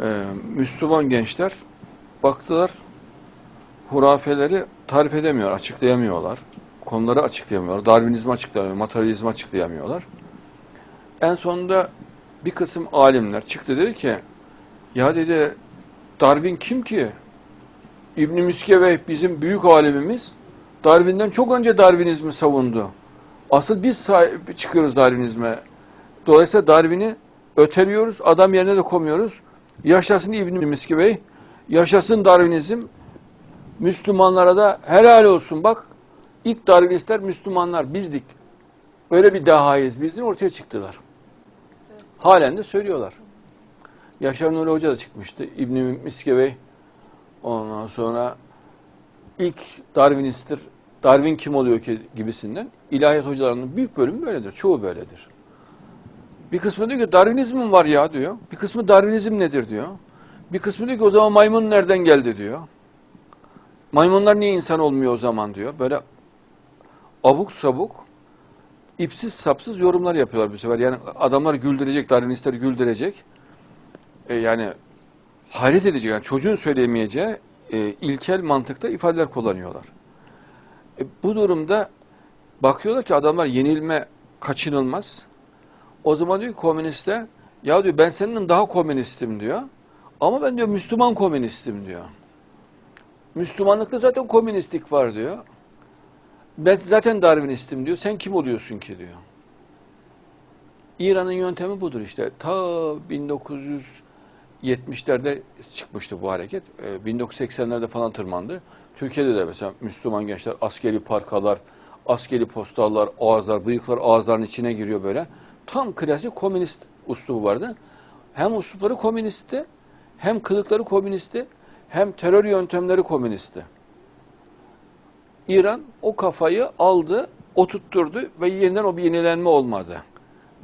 Ee, Müslüman gençler baktılar hurafeleri tarif edemiyor, açıklayamıyorlar. Konuları açıklayamıyorlar. Darwinizmi açıklayamıyorlar, materyalizmi açıklayamıyorlar. En sonunda bir kısım alimler çıktı dedi ki ya dedi Darwin kim ki? İbn Miskeveh bizim büyük alimimiz Darwin'den çok önce Darwinizmi savundu. Asıl biz sahip çıkıyoruz Darwinizme. Dolayısıyla Darwin'i öteliyoruz, adam yerine de koymuyoruz. Yaşasın İbn Miskeveh, yaşasın Darwinizm. Müslümanlara da helal olsun bak. ilk Darwinistler Müslümanlar bizdik. Öyle bir dahayız biz ortaya çıktılar. Halen de söylüyorlar. Yaşar Nuri Hoca da çıkmıştı. İbn Miskevey ondan sonra ilk Darwinisttir. Darwin kim oluyor ki gibisinden. İlahiyat hocalarının büyük bölümü böyledir. Çoğu böyledir. Bir kısmı diyor ki Darwinizm mi var ya diyor. Bir kısmı Darwinizm nedir diyor. Bir kısmı diyor ki o zaman maymun nereden geldi diyor. Maymunlar niye insan olmuyor o zaman diyor. Böyle abuk sabuk, ipsiz sapsız yorumlar yapıyorlar bu sefer. Yani adamlar güldürecek, Darwinistler güldürecek. E, yani hayret edecek. Yani çocuğun söyleyemeyeceği e, ilkel mantıkta ifadeler kullanıyorlar. E, bu durumda bakıyorlar ki adamlar yenilme kaçınılmaz. O zaman diyor ki komüniste ya diyor ben senin daha komünistim diyor. Ama ben diyor Müslüman komünistim diyor. Müslümanlıkta zaten komünistlik var diyor. Ben zaten Darwinistim diyor. Sen kim oluyorsun ki diyor. İran'ın yöntemi budur işte. Ta 1970'lerde çıkmıştı bu hareket. Ee, 1980'lerde falan tırmandı. Türkiye'de de mesela Müslüman gençler askeri parkalar, askeri postallar, ağızlar, bıyıklar ağızların içine giriyor böyle. Tam klasik komünist uslubu vardı. Hem uslupları komünistti, hem kılıkları komünistti, hem terör yöntemleri komünistti. İran o kafayı aldı, oturtturdu ve yeniden o bir yenilenme olmadı.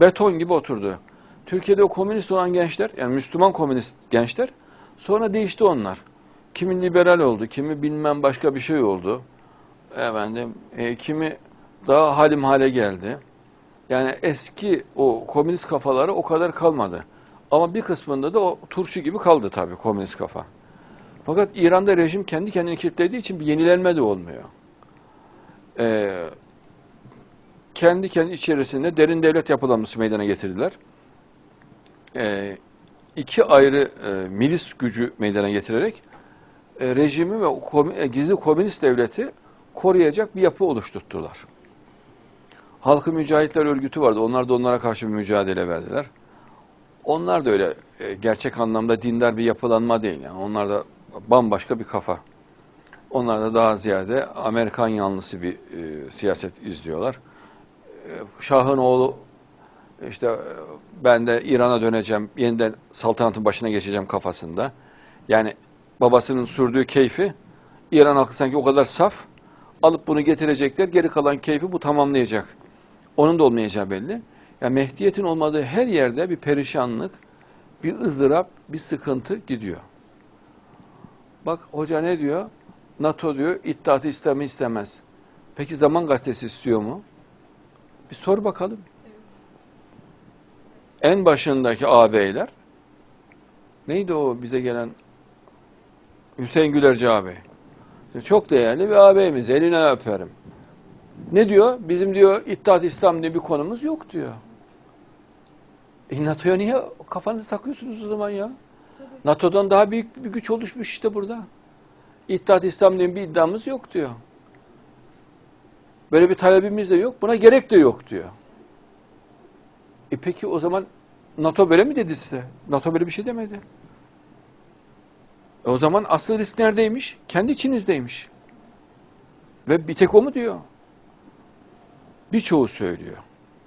Beton gibi oturdu. Türkiye'de o komünist olan gençler, yani Müslüman komünist gençler, sonra değişti onlar. Kimi liberal oldu, kimi bilmem başka bir şey oldu. Efendim, e, kimi daha halim hale geldi. Yani eski o komünist kafaları o kadar kalmadı. Ama bir kısmında da o turşu gibi kaldı tabii komünist kafa. Fakat İran'da rejim kendi kendini kilitlediği için bir yenilenme de olmuyor. Ee, kendi kendi içerisinde derin devlet yapılanması meydana getirdiler. Ee, iki ayrı e, milis gücü meydana getirerek e, rejimi ve o komü- e, gizli komünist devleti koruyacak bir yapı oluşturttular. Halkı Mücahitler Örgütü vardı. Onlar da onlara karşı bir mücadele verdiler. Onlar da öyle e, gerçek anlamda dindar bir yapılanma değil. Yani onlar da bambaşka bir kafa. Onlar da daha ziyade Amerikan yanlısı bir e, siyaset izliyorlar. E, Şah'ın oğlu işte e, ben de İran'a döneceğim, yeniden saltanatın başına geçeceğim kafasında. Yani babasının sürdüğü keyfi İran halkı sanki o kadar saf, alıp bunu getirecekler, geri kalan keyfi bu tamamlayacak. Onun da olmayacağı belli. Yani Mehdiyet'in olmadığı her yerde bir perişanlık, bir ızdırap, bir sıkıntı gidiyor. Bak hoca ne diyor? NATO diyor, İttihat-ı İslam'ı istemez. Peki Zaman Gazetesi istiyor mu? Bir sor bakalım. En başındaki ağabeyler, neydi o bize gelen Hüseyin Gülerci ağabey? Çok değerli bir ağabeyimiz, eline öperim. Ne diyor? Bizim diyor İttihat İslam diye bir konumuz yok diyor. E NATO'ya niye kafanızı takıyorsunuz o zaman ya? NATO'dan daha büyük bir güç oluşmuş işte burada. İttihat İslam diye bir iddiamız yok diyor. Böyle bir talebimiz de yok. Buna gerek de yok diyor. E peki o zaman NATO böyle mi dedi size? NATO böyle bir şey demedi. E o zaman asıl risk neredeymiş? Kendi içinizdeymiş. Ve bir tek o mu diyor? Birçoğu söylüyor.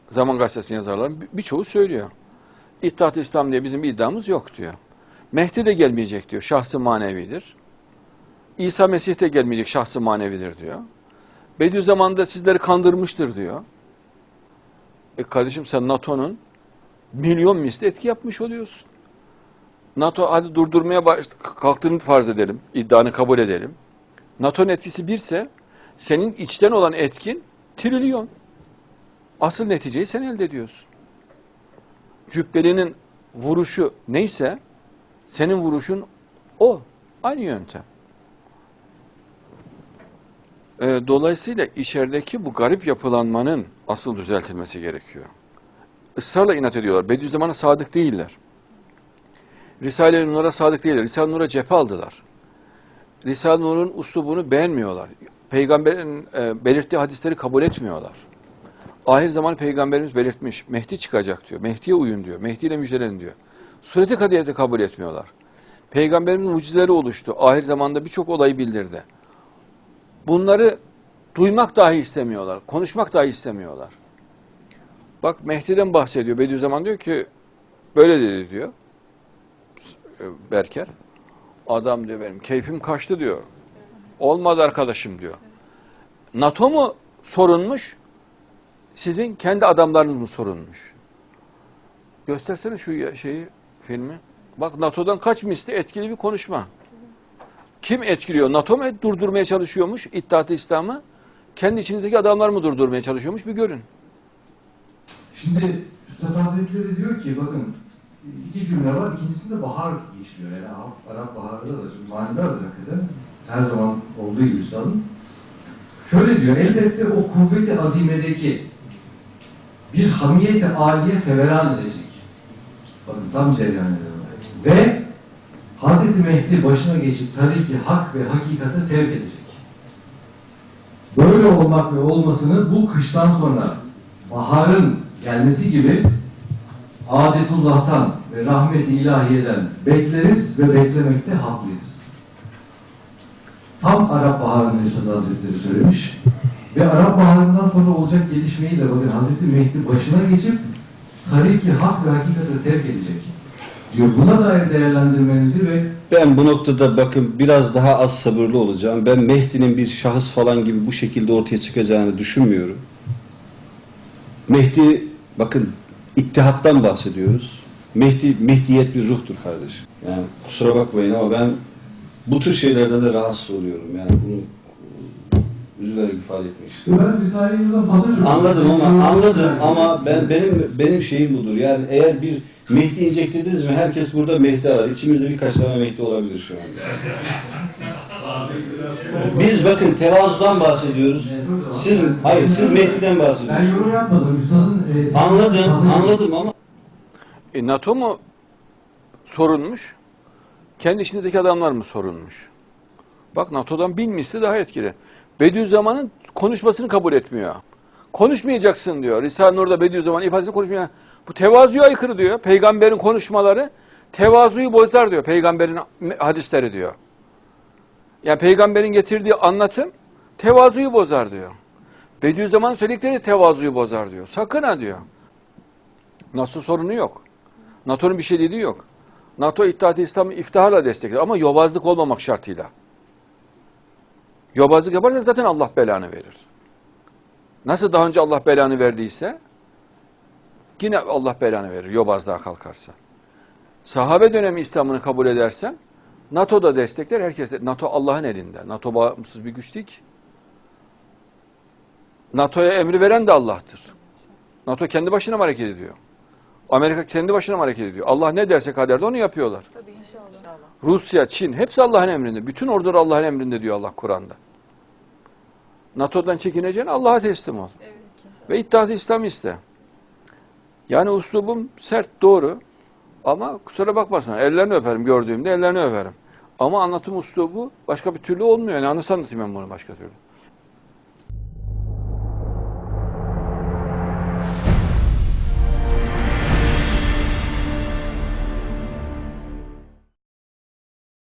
Zaman Gazetesi'nin yazarların bir- birçoğu söylüyor. İttihat İslam diye bizim bir iddiamız yok diyor. Mehdi de gelmeyecek diyor. Şahsı manevidir. İsa Mesih de gelmeyecek. Şahsı manevidir diyor. Bediüzzaman'da sizleri kandırmıştır diyor. E kardeşim sen NATO'nun milyon misli etki yapmış oluyorsun. NATO hadi durdurmaya kalktığını farz edelim. iddianı kabul edelim. NATO'nun etkisi birse senin içten olan etkin trilyon. Asıl neticeyi sen elde ediyorsun. Cübbelinin vuruşu neyse Senin vuruşun o. Aynı yöntem. Ee, dolayısıyla içerideki bu garip yapılanmanın asıl düzeltilmesi gerekiyor. Israrla inat ediyorlar. Bediüzzaman'a sadık değiller. Risale-i Nur'a sadık değiller. Risale-i Nur'a cephe aldılar. Risale-i Nur'un uslubunu beğenmiyorlar. Peygamberin e, belirttiği hadisleri kabul etmiyorlar. Ahir zaman peygamberimiz belirtmiş. Mehdi çıkacak diyor. Mehdi'ye uyun diyor. Mehdi ile müjdelenin diyor. Sureti kadiyeti kabul etmiyorlar. Peygamberimiz mucizeleri oluştu. Ahir zamanda birçok olayı bildirdi. Bunları duymak dahi istemiyorlar. Konuşmak dahi istemiyorlar. Bak Mehdi'den bahsediyor. Bediüzzaman diyor ki böyle dedi diyor. e, Berker. Adam diyor benim keyfim kaçtı diyor. Olmadı arkadaşım diyor. NATO mu sorunmuş? Sizin kendi adamlarınız mı sorunmuş? Göstersene şu şeyi, filmi. Bak NATO'dan kaç misli etkili bir konuşma. Kim etkiliyor? NATO mu durdurmaya çalışıyormuş İttihat-ı İslam'ı? Kendi içinizdeki adamlar mı durdurmaya çalışıyormuş? Bir görün. Şimdi Üstad Hazretleri diyor ki bakın iki cümle var. İkincisinde bahar geçiyor. Yani Arap, Arap baharı da manidardır hakikaten. Her zaman olduğu gibi üstadın. Şöyle diyor. Elbette o kuvveti azimedeki bir hamiyeti aliye feveran edecek. Bakın tam cereyan. Ve Hazreti Mehdi başına geçip tariki hak ve hakikate sevk edecek. Böyle olmak ve olmasını bu kıştan sonra baharın gelmesi gibi adetullah'tan ve rahmeti ilahiyeden bekleriz ve beklemekte haklıyız. Tam Arap Baharı'nı Üstad Hazretleri söylemiş. Ve Arap Baharı'ndan sonra olacak gelişmeyi de bakın Hazreti Mehdi başına geçip tariki hak ve hakikate sevk edecek. Diyor buna dair değerlendirmenizi ve Ben bu noktada bakın biraz daha az sabırlı olacağım. Ben Mehdi'nin bir şahıs falan gibi bu şekilde ortaya çıkacağını düşünmüyorum. Mehdi bakın ittihattan bahsediyoruz. Mehdi, Mehdiyet bir ruhtur kardeşim. Yani kusura bakmayın ama ben bu tür şeylerden de rahatsız oluyorum. Yani bunu üzülerek ifade etmek istiyorum. ben Risale-i Nur'dan pasaj. Anladım ama anladım ama ben benim benim şeyim budur. Yani eğer bir Mehdi ineceklediniz mi herkes burada Mehdi arar. İçimizde birkaç tane Mehdi olabilir şu anda. Biz bakın tevazudan bahsediyoruz. Siz hayır siz Mehdi'den Ben bahsediyorsunuz. yorum yapmadım. Üstadın e, Anladım, anladım ama E, NATO mu sorunmuş? Kendi içinizdeki adamlar mı sorunmuş? Bak NATO'dan bin misli daha etkili. Bediüzzaman'ın konuşmasını kabul etmiyor. Konuşmayacaksın diyor. Risale-i Nur'da Bediüzzaman ifadesi konuşmuyor. Bu tevazuya aykırı diyor. Peygamberin konuşmaları tevazuyu bozar diyor. Peygamberin hadisleri diyor. Yani peygamberin getirdiği anlatım tevazuyu bozar diyor. Bediüzzaman'ın söyledikleri tevazuyu bozar diyor. Sakın ha diyor. NATO sorunu yok. NATO'nun bir şey dediği yok. NATO İttihat-ı İslam'ı iftiharla destekler ama yobazlık olmamak şartıyla. Yobazlık yaparsan zaten Allah belanı verir. Nasıl daha önce Allah belanı verdiyse yine Allah belanı verir yobazlığa kalkarsa. Sahabe dönemi İslam'ını kabul edersen NATO da destekler, herkes de. NATO Allah'ın elinde. NATO bağımsız bir güç değil ki. NATO'ya emri veren de Allah'tır. NATO kendi başına mı hareket ediyor? Amerika kendi başına mı hareket ediyor? Allah ne derse kaderde onu yapıyorlar. Tabii inşallah. Rusya, Çin hepsi Allah'ın emrinde. Bütün ordular Allah'ın emrinde diyor Allah Kur'an'da. NATO'dan çekineceğin Allah'a teslim ol. Ve İttihat-ı İslam iste. Yani uslubum sert doğru ama kusura bakmasın ellerini öperim gördüğümde ellerini öperim. Ama anlatım uslubu başka bir türlü olmuyor. Yani nasıl anlatayım ben bunu başka türlü?